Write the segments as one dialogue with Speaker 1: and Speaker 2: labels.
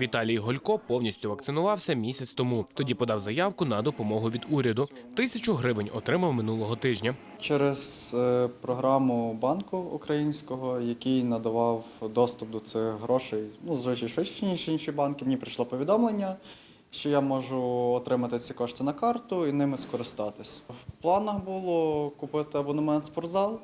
Speaker 1: Віталій Голько повністю вакцинувався місяць тому. Тоді подав заявку на допомогу від уряду. Тисячу гривень отримав минулого тижня.
Speaker 2: Через е, програму банку українського, який надавав доступ до цих грошей, ну, звичайно, швидше, ніж інші банки, мені прийшло повідомлення, що я можу отримати ці кошти на карту і ними скористатись. В планах було купити абонемент спортзал,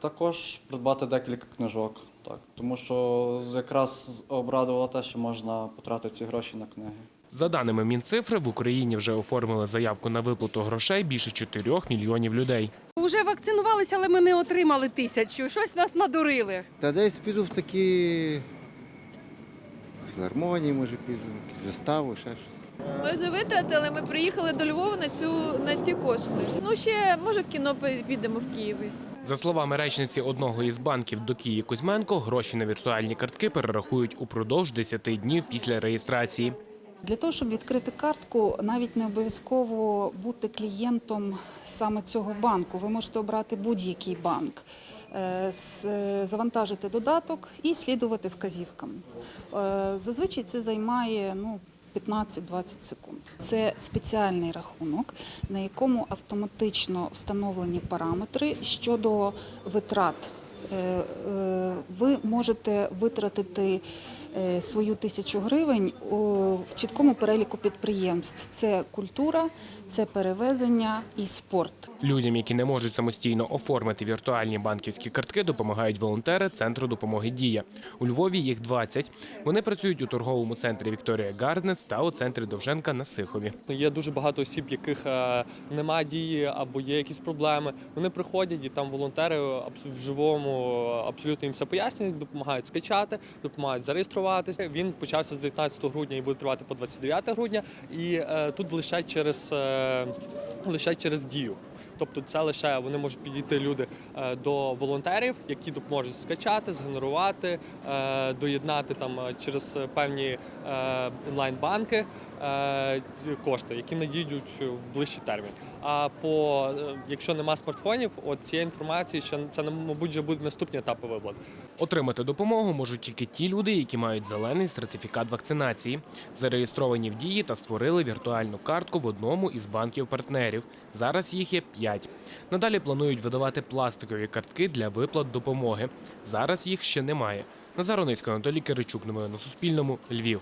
Speaker 2: також придбати декілька книжок. Так, тому що якраз обрадувало те, що можна потратити ці гроші на книги.
Speaker 1: За даними Мінцифри, в Україні вже оформили заявку на виплату грошей більше 4 мільйонів людей.
Speaker 3: Уже вакцинувалися, але ми не отримали тисячу. Щось нас надурили.
Speaker 4: Та десь піду в такі філармонії, може піду, якусь виставу, ще щось.
Speaker 5: Ми вже витратили, ми приїхали до Львова на цю на ці кошти. Ну ще може в кіно підемо в Києві.
Speaker 1: За словами речниці одного із банків Докії Кузьменко, гроші на віртуальні картки перерахують упродовж 10 днів після реєстрації.
Speaker 6: Для того, щоб відкрити картку, навіть не обов'язково бути клієнтом саме цього банку. Ви можете обрати будь-який банк, е, е, завантажити додаток і слідувати вказівкам. Е, Зазвичай це займає ну, 15-20 секунд. Це спеціальний рахунок, на якому автоматично встановлені параметри щодо витрат. Е, е, Ви можете витратити е, свою тисячу гривень у- в чіткому переліку підприємств. Це культура, це перевезення і спорт.
Speaker 1: Людям, які не можуть самостійно оформити віртуальні банківські картки, допомагають волонтери Центру допомоги Дія. У Львові їх 20. Вони працюють у торговому центрі Вікторія Гарднес та у центрі Довженка на Сихові.
Speaker 7: Є дуже багато осіб, яких немає дії або є якісь проблеми. Вони приходять і там волонтери в живому абсолютно їм все пояснюють, допомагають скачати, допомагають зареєструватися. Він почався з 19 грудня і буде тривати по 29 грудня. І е, тут лише через е, лише через дію. Тобто це лише вони можуть підійти люди е, до волонтерів, які допоможуть скачати, згенерувати, е, доєднати там е, через певні е, онлайн-банки е, кошти, які надійдуть в ближчий термін. А по е, якщо нема смартфонів, от цієї інформації ще це мабуть вже будуть наступні етапи виплат.
Speaker 1: Отримати допомогу можуть тільки ті люди, які мають зелений сертифікат вакцинації, зареєстровані в дії та створили віртуальну картку в одному із банків-партнерів. Зараз їх є п'ять. Надалі планують видавати пластикові картки для виплат допомоги. Зараз їх ще немає. Назар Онисько, Анатолій Киричук. Новини на Суспільному. Львів.